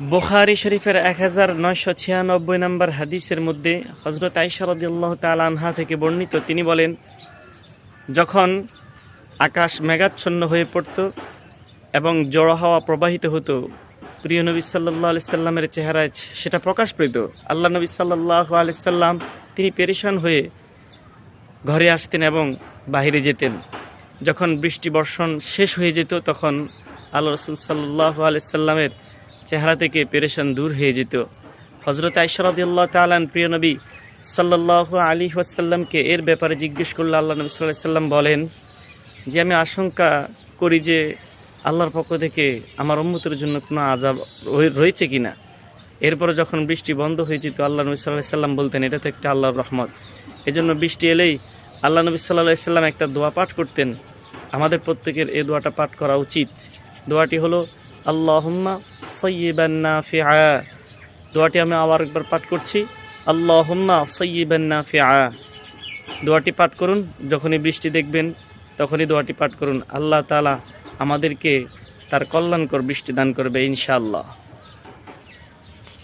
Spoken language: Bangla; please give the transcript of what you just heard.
বুখারি শরীফের এক হাজার নয়শো ছিয়ানব্বই নম্বর হাদিসের মধ্যে হজরত আইসারদ্দাল্লাহ তাল আনহা থেকে বর্ণিত, তিনি বলেন, যখন আকাশ মেঘাচ্ছন্ন হয়ে পড়ত এবং জড়ো হাওয়া প্রবাহিত হতো, প্রিয় নবী সাল্লাহ আলিয়াল্লামের চেহারায় সেটা প্রকাশ পেত। আল্লাহ নবী সাল্লাহ আলিয়াল্লাম তিনি পেরেশান হয়ে ঘরে আসতেন এবং বাইরে যেতেন। যখন বৃষ্টি বর্ষণ শেষ হয়ে যেত, তখন আল্লাহ রসুল সাল্লাহ আলিয়াল্লামের চেহারা থেকে পেরেশান দূর হয়ে যেত। হজরত আইসরাদিল্লাহ তালান প্রিয় নবী সাল্লাহ আলী ওয়াসাল্লামকে এর ব্যাপারে জিজ্ঞেস করলে আল্লাহ নবী সাল্লাহ সাল্লাম বলেন যে, আমি আশঙ্কা করি যে আল্লাহর পক্ষ থেকে আমার উম্মতের জন্য কোনো আজাব রয়ে- রয়েছে কিনা? এরপরে যখন বৃষ্টি বন্ধ হয়ে যেত, আল্লাহ নবী সাল্লাহ সাল্লাম বলতেন, এটা তো একটা আল্লাহর রহমত। এজন্য বৃষ্টি এলেই আল্লাহ নবী সাল্লাহ সাল্লাম একটা দোয়া পাঠ করতেন। আমাদের প্রত্যেকের এই দোয়াটা পাঠ করা উচিত। দোয়াটি হলো, আল্লাহুম্মা দোয়াটি আমি আবার একবার পাঠ করছি। আল্লাহম্মা সയ്য়িবান্না ফিআ দোয়াটি পাঠ করুন, যখনই বৃষ্টি দেখবেন, তখনই দোয়াটি পাঠ করুন। আল্লাহ তালা আমাদেরকে তার কল্যাণকর বৃষ্টি দান করবে ইনশাআল্লাহ।